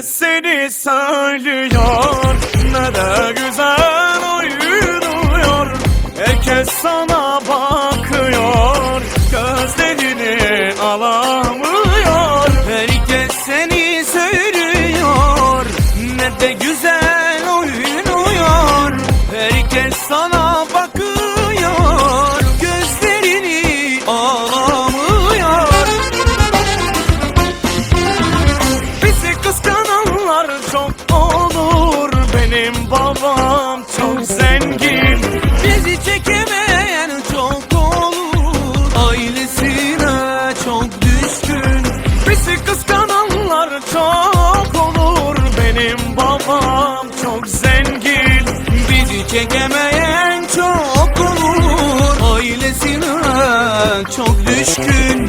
seni söylüyor Ne de babam çok zengin. Bizi çekemeyen çok olur. Ailesine çok düşkün. Bizi kıskananlar çok olur. Benim babam çok zengin. Bizi çekemeyen çok olur. Ailesine çok düşkün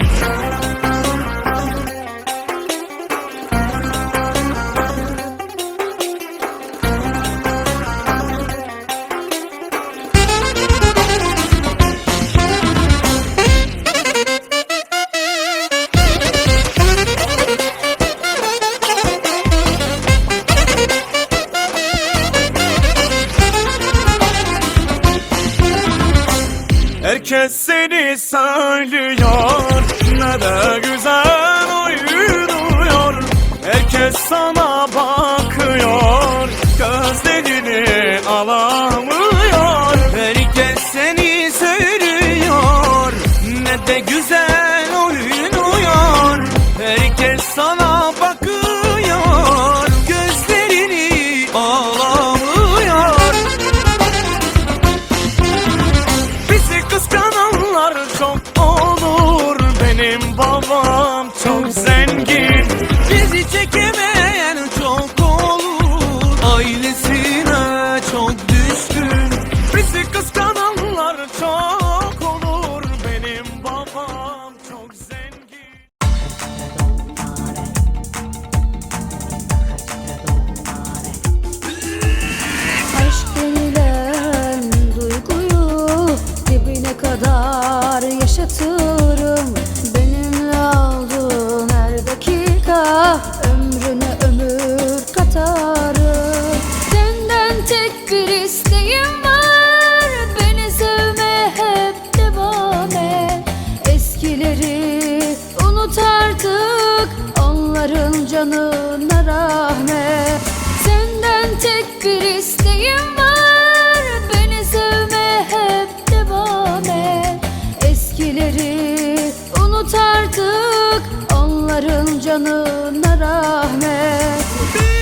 seni söylüyor Ne de güzel oynuyor Herkes sana bakıyor. Gözlerini alamıyor babam çok zengin. Bizi çekemeyen çok olur. Ailesine çok düşkün. Bizi kıskananlar çok olur. Benim babam çok zengin. Aşk denilen duyguyu dibine kadar yaşatırım canına rahmet Senden tek bir isteğim var Beni sevmeye hep devam et. Eskileri unut artık Onların canına rahmet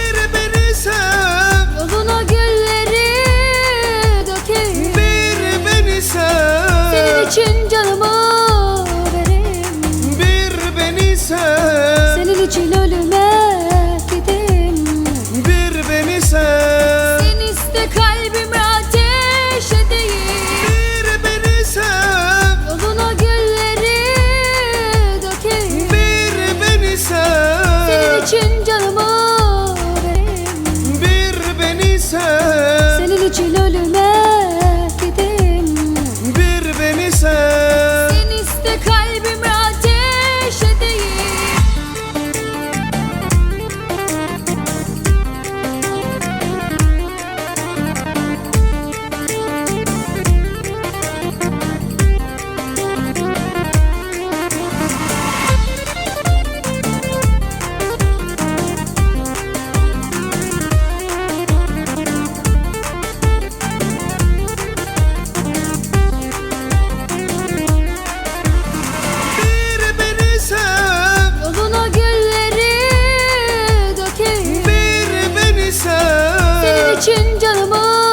sev, Senin için canımı